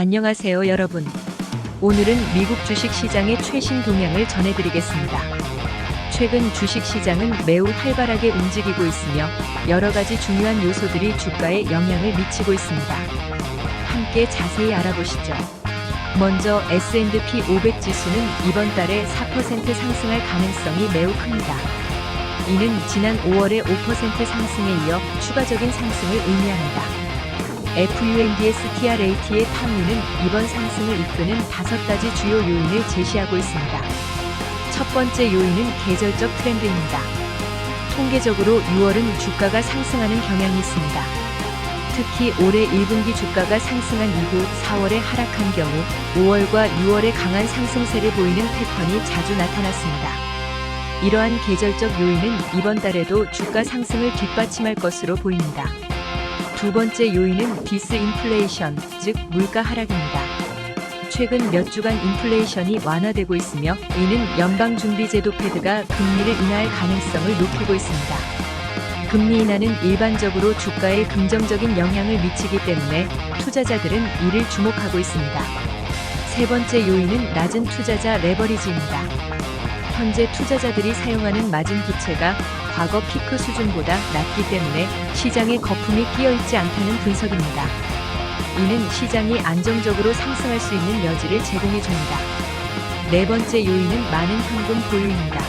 안녕하세요, 여러분. 오늘은 미국 주식 시장의 최신 동향을 전해드리겠습니다. 최근 주식 시장은 매우 활발하게 움직이고 있으며 여러 가지 중요한 요소들이 주가에 영향을 미치고 있습니다. 함께 자세히 알아보시죠. 먼저 S&P 500 지수는 이번 달에 4% 상승할 가능성이 매우 큽니다. 이는 지난 5월의 5% 상승에 이어 추가적인 상승을 의미합니다. FUNDS TRAT의 탐유는 이번 상승을 이끄는 다섯 가지 주요 요인을 제시하고 있습니다. 첫 번째 요인은 계절적 트렌드입니다. 통계적으로 6월은 주가가 상승하는 경향이 있습니다. 특히 올해 1분기 주가가 상승한 이후 4월에 하락한 경우 5월과 6월에 강한 상승세를 보이는 패턴이 자주 나타났습니다. 이러한 계절적 요인은 이번 달에도 주가 상승을 뒷받침할 것으로 보입니다. 두 번째 요인은 디스인플레이션, 즉 물가 하락입니다. 최근 몇 주간 인플레이션이 완화되고 있으며 이는 연방준비제도 패드가 금리를 인하할 가능성을 높이고 있습니다. 금리 인하는 일반적으로 주가에 긍정적인 영향을 미치기 때문에 투자자들은 이를 주목하고 있습니다. 세 번째 요인은 낮은 투자자 레버리지입니다. 현재 투자자들이 사용하는 마진 부채가 과거 피크 수준보다 낮기 때문에 시장에 거품이 끼어 있지 않다는 분석입니다. 이는 시장이 안정적으로 상승할 수 있는 여지를 제공해 줍니다. 네 번째 요인은 많은 현금 보유입니다.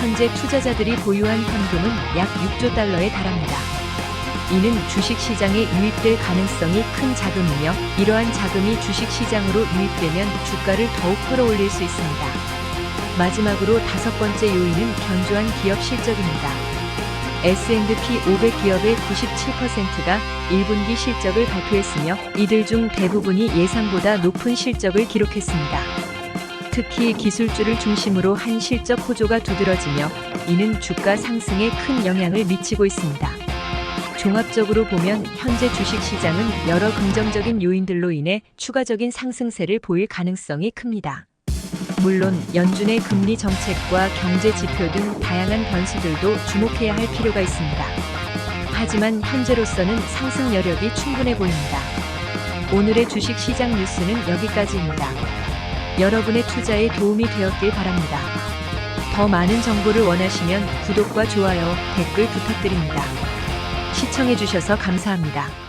현재 투자자들이 보유한 현금은 약 6조 달러에 달합니다. 이는 주식 시장에 유입될 가능성이 큰 자금이며 이러한 자금이 주식 시장으로 유입되면 주가를 더욱 끌어올릴 수 있습니다. 마지막으로 다섯 번째 요인은 견조한 기업 실적입니다. S&P 500 기업의 97%가 1분기 실적을 발표했으며 이들 중 대부분이 예상보다 높은 실적을 기록했습니다. 특히 기술주를 중심으로 한 실적 호조가 두드러지며 이는 주가 상승에 큰 영향을 미치고 있습니다. 종합적으로 보면 현재 주식 시장은 여러 긍정적인 요인들로 인해 추가적인 상승세를 보일 가능성이 큽니다. 물론 연준의 금리 정책과 경제 지표 등 다양한 변수들도 주목해야 할 필요가 있습니다. 하지만 현재로서는 상승 여력이 충분해 보입니다. 오늘의 주식 시장 뉴스는 여기까지입니다. 여러분의 투자에 도움이 되었길 바랍니다. 더 많은 정보를 원하시면 구독과 좋아요, 댓글 부탁드립니다. 시청해주셔서 감사합니다.